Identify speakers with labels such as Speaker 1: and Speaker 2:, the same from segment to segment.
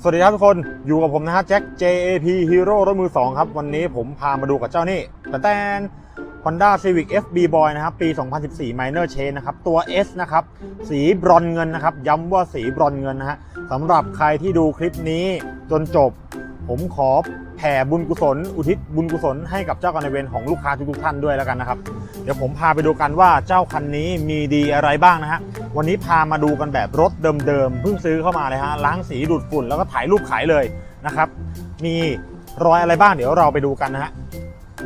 Speaker 1: สวัสดีครับทุกคนอยู่กับผมนะฮะแจ็ค JAP Hero รถมือ 2 ครับ วันนี้ผมพามาดูกับเจ้านี่แต่แตน Honda Civic FB Boy นะครับ ปี 2014 Minor Chain นะครับ ตัว S นะครับ สีบรอนเงินนะครับ ย้ำว่าสีบรอนเงินนะฮะสำหรับใครที่ดูคลิปนี้จนจบ ผมขอ ผ่บุญกุศล อุทิศบุญกุศลให้กับเจ้ากรรมนายเวรของลูกค้าทุกๆท่านด้วยแล้วกันนะครับ เดี๋ยวผมพาไปดูกันว่าเจ้าคันนี้มีดีอะไรบ้างนะฮะ วันนี้พามาดูกันแบบรถเดิมๆเพิ่งซื้อเข้ามาเลยฮะ ล้างสีดูดฝุ่นแล้วก็ถ่ายรูปขายเลยนะครับ มีรอยอะไรบ้างเดี๋ยวเราไปดูกันนะฮะ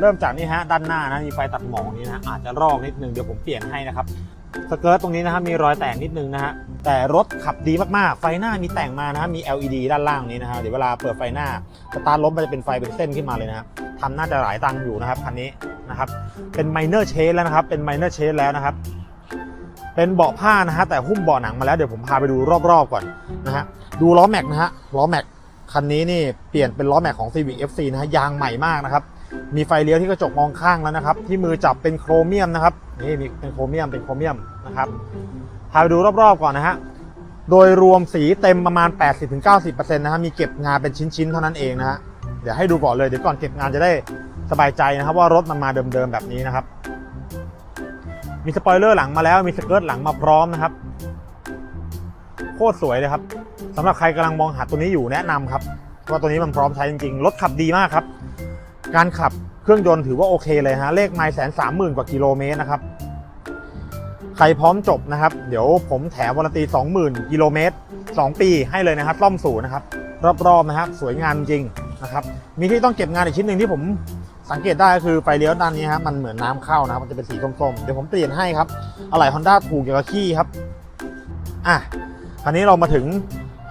Speaker 1: เริ่มจากนี่ฮะด้านหน้านะมีไฟตัดหมอกนี่นะฮะอาจจะรอกนิดนึงเดี๋ยวผมเปลี่ยนให้นะครับสเกิร์ตตรงนี้นะฮะมีรอยแตกนิดนึงนะฮะ แต่รถขับดีมากๆ ไฟหน้ามีแต่งมานะมี LED ด้านล่างนี้นะฮะเดี๋ยวเวลาเปิดไฟหน้าสตาร์ทรถมันจะเป็นไฟเป็นเส้นขึ้นมาเลยนะฮะทำน่าจะหลายตังค์อยู่นะครับคันนี้นะครับ เป็น minor change แล้วนะครับ เป็น minor change แล้วนะครับ เป็นเบาะผ้านะฮะแต่หุ้มเบาะหนังมาแล้วเดี๋ยวผมพาไปดูรอบๆก่อนนะฮะดูล้อแม็กนะฮะล้อแม็กคันนี้นี่เปลี่ยนเป็นล้อแม็กของ Civic FC นะฮะยางใหม่มากนะครับมีไฟเลี้ยวที่กระจกมองข้างแล้วนะครับ ที่มือจับเป็นโครเมียมนะครับนี่มีเป็นโครเมียมเป็นโครเมียมนะครับ พาไปดูรอบๆก่อนนะฮะ โดยรวมสีเต็มประมาณ 80-90%นะฮะ มีเก็บงานเป็นชิ้นๆ เท่านั้นเองนะฮะ เดี๋ยวให้ดูก่อนเลย เดี๋ยวก่อนเก็บงานจะได้สบายใจนะครับว่ารถมันมาเดิมๆ แบบนี้นะครับ มีสปอยเลอร์หลังมาแล้ว มีสเกิร์ตหลังมาพร้อมนะครับ โคตรสวยเลยครับสำหรับใครกำลังมองหาตัวนี้อยู่แนะนำครับว่าตัวนี้มันพร้อมใช้จริงๆ รถขับดีมากครับ การขับเครื่องยนต์ถือว่าโอเคเลยฮะ เลขไมล์แสนสามหมื่นกว่ากิโลเมตรนะครับ ใครพร้อมจบนะครับ เดี๋ยวผมแถมวารันตี 20,000 กิโลเมตร 2 ปีให้เลยนะครับซ่อมศูนย์นะครับ รอบๆนะครับ สวยงามจริงนะครับ มีที่ต้องเก็บงานอีกชิ้นหนึ่งที่ผมสังเกตได้ก็คือไฟเลี้ยวด้านนี้ฮะมันเหมือนน้ำเข้านะครับมันจะเป็นสีส้มๆ เดี๋ยวผมเปลี่ยนให้ครับ อะไหล่ Honda ถูกเกี่ยวกับขี้ครับ อะ คราวนี้เรามาถึง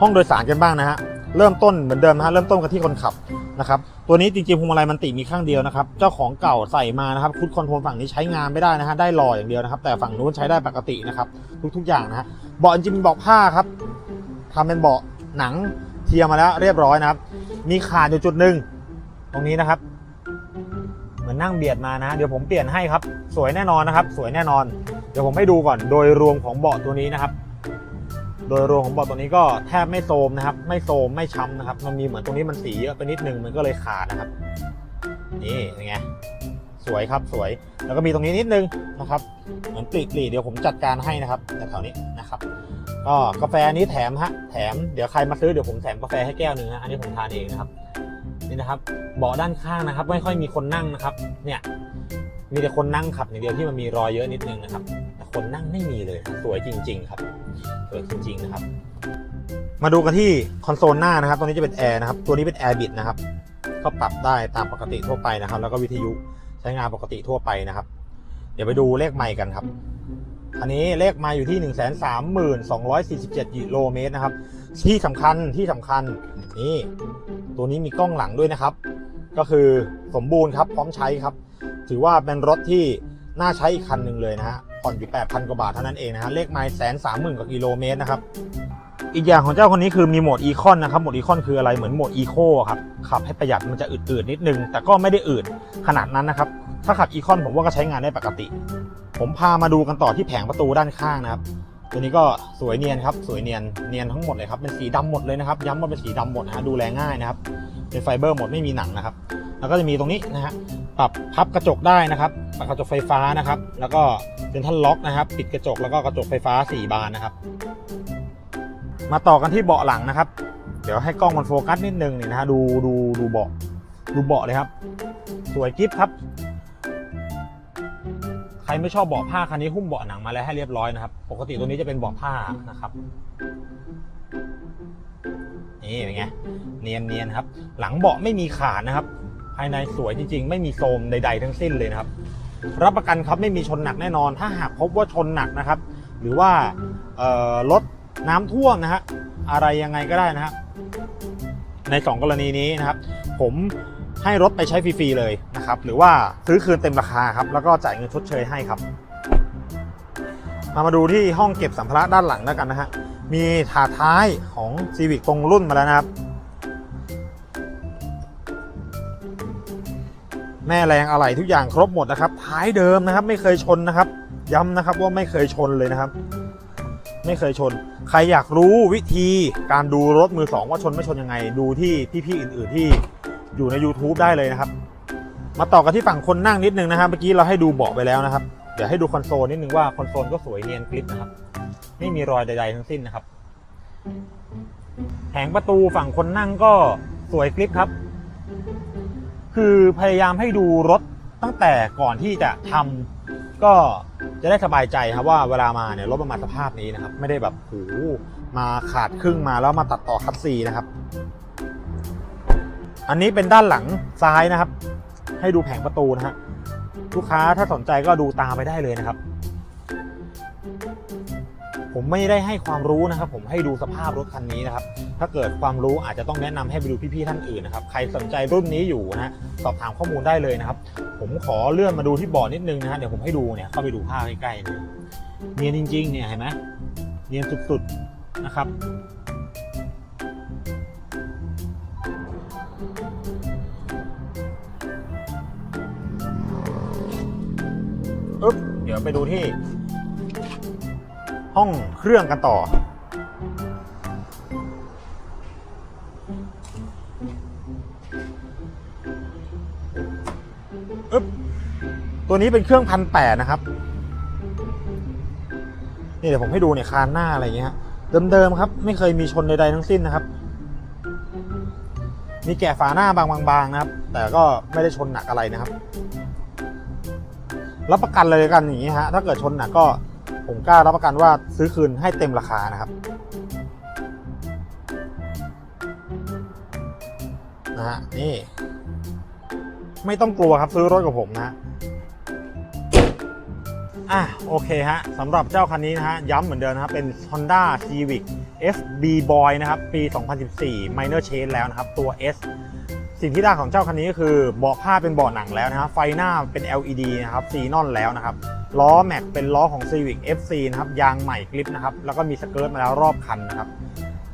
Speaker 1: ห้องโดยสารกันบ้างนะฮะ เริ่มต้นเหมือนเดิมนะฮะเริ่มต้นกันที่คนขับนะครับตัวนี้จริงๆพวงมาลัยมันติมีข้างเดียวนะครับเจ้าของเก่าใส่มานะครับคุดคอนโทรลฝั่งนี้ใช้งานไม่ได้นะฮะได้รออย่างเดียวนะครับแต่ฝั่งนู้นใช้ได้ปกตินะครับทุกๆอย่างนะฮะเบาะจริงๆเป็นเบาะผ้าครับทำเป็นเบาะหนังเทียมมาแล้วเรียบร้อยนะครับ มีขาดอยู่จุดหนึ่งตรงนี้นะครับ เหมือนนั่งเบียดมานะ เดี๋ยวผมเปลี่ยนให้ครับ สวยแน่นอนนะครับ สวยแน่นอน เดี๋ยวผมให้ดูก่อนโดยรวมของเบาะตัวนี้นะครับ โดยรวมของเบาะตัวนี้ก็แทบไม่โทมนะครับ ไม่โทมไม่ช้ำนะครับ มันมีเหมือนตรงนี้มันสีเยอะไปนิดนึงมันก็เลยขาดนะครับ นี่เป็นไงสวยครับสวย แล้วก็มีตรงนี้นิดนึงนะครับเหมือนปลีกๆเดี๋ยวผมจัดการให้นะครับแถวๆนี้นะครับก็กาแฟนี้แถมฮะแถมเดี๋ยวใครมาซื้อเดี๋ยวผมแถมกาแฟให้แก้วหนึ่งฮะอันนี้ผมทานเองนะครับนี่นะครับเบาะด้านข้างนะครับ ไม่ค่อยมีคนนั่งนะครับ เนี่ยมีแต่คนนั่งขับอย่างเดียวที่มันมีรอยเยอะนิดนึงนะครับแต่คนนั่งไม่มีเลยสวยจริง ๆ ครับ สวยจริงๆนะครับ มาดูกันที่คอนโซลหน้านะครับตัวนี้จะเป็นแอร์นะครับ ตัวนี้เป็นแอร์บิดนะครับ ก็ปรับได้ตามปกติทั่วไปนะครับ แล้วก็วิทยุใช้งานปกติทั่วไปนะครับ เดี๋ยวไปดูเลขไมล์กันครับ อันนี้เลขไมล์อยู่ที่ 1 3 2 4 7กิโลเมตรนะครับ ที่สำคัญที่สำคัญนี่ตัวนี้มีกล้องหลังด้วยนะครับ ก็คือสมบูรณ์ครับพร้อมใช้ครับ ถือว่าเป็นรถที่น่าใช้อีกคันหนึ่งเลยนะฮะ ผ่อนอยู่ 8,000 กว่าบาทเท่านั้นเองนะฮะเลขไมล์แสนสามหมื่นกว่ากิโลเมตรนะครับอีกอย่างของเจ้าคนนี้คือมีโหมดอีคอนนะครับโหมดอีคอนคืออะไรเหมือนโหมดอีโคครับขับให้ประหยัดมันจะอืดๆนิดนึง แต่ก็ไม่ได้อืดขนาดนั้นนะครับ ถ้าขับอีคอนผมว่าก็ใช้งานได้ปกติ ผมพามาดูกันต่อที่แผงประตูด้านข้างนะครับ ตัวนี้ก็สวยเนียนครับสวยเนียนเนียนทั้งหมดเลยครับเป็นสีดำหมดเลยนะครับ ย้ำว่าเป็นสีดำหมดนะฮะดูแลง่ายนะครับเป็นไฟเบอร์หมดไม่มีหนังนะครับ แล้วก็จะมีตรงนี้นะฮะปรับพับกระจกได้นะครับปรับกระจกไฟฟ้านะครับ แล้วก็ เป็นท่านล็อกนะครับ ปิดกระจกแล้วก็กระจกไฟฟ้า 4 บานนะครับ มาต่อกันที่เบาะหลังนะครับ เดี๋ยวให้กล้องมันโฟกัสนิดนึงนี่นะฮะดูดูดูเบาะดูเบาะเลยครับ สวยกิ๊บครับ ใครไม่ชอบเบาะผ้าคันนี้หุ้มเบาะหนังมาแล้วให้เรียบร้อยนะครับ ปกติตัวนี้จะเป็นเบาะผ้านะครับนี่เป็นไงเนียนเนียนครับ หลังเบาะไม่มีขาดนะครับ ภายในสวยจริงๆ ไม่มีโทรมใด ๆ ทั้งสิ้นเลยนะครับ รับประกันครับไม่มีชนหนักแน่นอน ถ้าหากพบว่าชนหนักนะครับ หรือว่ารถน้ำท่วมนะฮะอะไรยังไงก็ได้นะครับในสองกรณีนี้นะครับ ผมให้รถไปใช้ฟรีๆเลยนะครับ หรือว่าซื้อคืนเต็มราคาครับ แล้วก็จ่ายเงินชดเชยให้ครับมามาดูที่ห้องเก็บสัมภาระด้านหลังแล้วกันนะฮะมีถาดท้ายของ Civic ตรงรุ่นมาแล้วนะครับ แม่แรงอะไหล่ทุกอย่างครบหมดนะครับ ท้ายเดิมนะครับ ไม่เคยชนนะครับ ย้ำนะครับว่าไม่เคยชนเลยนะครับ ไม่เคยชน ใครอยากรู้วิธีการดูรถมือสองว่าชนไม่ชนยังไง ดูที่พี่ๆอื่น ๆที่อยู่ใน YouTube ได้เลยนะครับ มาต่อกันที่ฝั่งคนนั่งนิดนึงนะครับเมื่อกี้เราให้ดูเบาะไปแล้วนะครับ เดี๋ยวให้ดูคอนโซลนิดนึงว่าคอนโซลก็สวยเนียนกริปนะครับ ไม่มีรอยใดๆทั้งสิ้นนะครับแผงประตูฝั่งคนนั่งก็สวยกริปครับ คือพยายามให้ดูรถตั้งแต่ก่อนที่จะทำก็จะได้สบายใจครับว่าเวลามาเนี่ยรถมันมาณสภาพนี้นะครับ ไม่ได้แบบโหมาขาดครึ่งมาแล้วมาตัดต่อคัดซีนะครับ อันนี้เป็นด้านหลังซ้ายนะครับ ให้ดูแผงประตูนะฮะลูกค้าถ้าสนใจก็ดูตามไปได้เลยนะครับ ผมไม่ได้ให้ความรู้นะครับ ผมให้ดูสภาพรถคันนี้นะครับ ถ้าเกิดความรู้อาจจะต้องแนะนำให้ไปดูพี่ๆท่านอื่นนะครับ ใครสนใจรุ่นนี้อยู่นะสอบถามข้อมูลได้เลยนะครับ ผมขอเลื่อนมาดูที่บอร์ดนิดนึงนะฮะเดี๋ยวผมให้ดูเนี่ยเข้าไปดูภาพใกล้ๆนะเนียนจริงๆเนี่ยเห็นไหมเนียนสุดๆนะครับอึ๊บเดี๋ยวไปดูที่ ห้องเครื่องกันต่อ นี้เป็นเครื่องพันแปดนะครับ นี่เดี๋ยวผมให้ดูเนี่ยคานหน้าอะไรอย่างเงี้ยเดิมๆครับ ไม่เคยมีชนใดๆทั้งสิ้นนะครับ มีแกะฝาหน้าบางๆนะครับ แต่ก็ไม่ได้ชนหนักอะไรนะครับรับประกันเลยกันอย่างนี้ฮะถ้าเกิดชนหนักก็ผมกล้ารับประกันว่าซื้อคืนให้เต็มราคานะครับนะฮะนี่ ไม่ต้องกลัวครับซื้อรถกับผมนะ อะโอเคฮะสำหรับเจ้าคันนี้นะฮะย้ำเหมือนเดิมนะครับเป็น Honda Civic FB Boy นะครับปี 2014 Minor Change แล้วนะครับตัว S สิ่งที่ได้ของเจ้าคันนี้ก็คือเบาะผ้าเป็นเบาะหนังแล้วนะครับไฟหน้าเป็น LED นะครับซีนอนแล้วนะครับล้อแม็กเป็นล้อของ Civic FC นะครับยางใหม่กลิปนะครับแล้วก็มีสเกิร์ตมาแล้วรอบคันนะครับ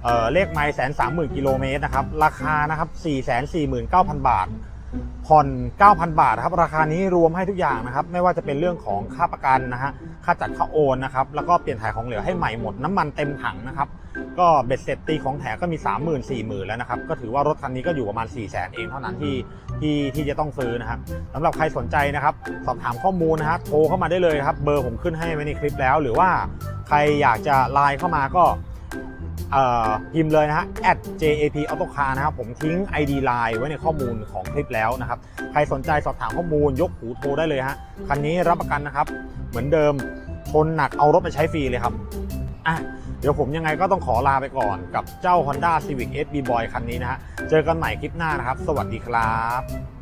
Speaker 1: เเลขไมล์แสนสามหมื่นกิโลเมตรนะครับราคานะครับสี่แสนสี่หมื่นเก้าพันบาท ผ่อน 9,000 บาทครับ ราคานี้รวมให้ทุกอย่างนะครับ ไม่ว่าจะเป็นเรื่องของค่าประกันนะฮะ ค่าจัดค่าโอนนะครับ แล้วก็เปลี่ยนถ่ายของเหลือให้ใหม่หมด น้ำมันเต็มถังนะครับ ก็เบ็ดเสร็จตีของแถมก็มี 3 0 0 0 0 4 0,000 แล้วนะครับ ก็ถือว่ารถคันนี้ก็อยู่ประมาณ 4 0 0 0 0 0 เองเท่านั้นที่ที่ที่จะต้องซื้อนะครับสำหรับใครสนใจนะครับ สอบถามข้อมูลนะฮะ โทรเข้ามาได้เลยครับ เบอร์ผมขึ้นให้ไว้ในคลิปแล้ว หรือว่าใครอยากจะไลน์เข้ามาก็ พิมพ์เลยนะฮะ @jap autocar นะครับผมทิ้ง ID Line ไว้ในข้อมูลของคลิปแล้วนะครับ ใครสนใจสอบถามข้อมูลยกหูโทรได้เลยฮะ คันนี้รับประกันนะครับ เหมือนเดิมชนหนักเอารถไปใช้ฟรีเลยครับอะเดี๋ยวผมยังไงก็ต้องขอลาไปก่อนกับเจ้า Honda Civic SB Boy คันนี้นะฮะ เจอกันใหม่คลิปหน้านะครับ สวัสดีครับ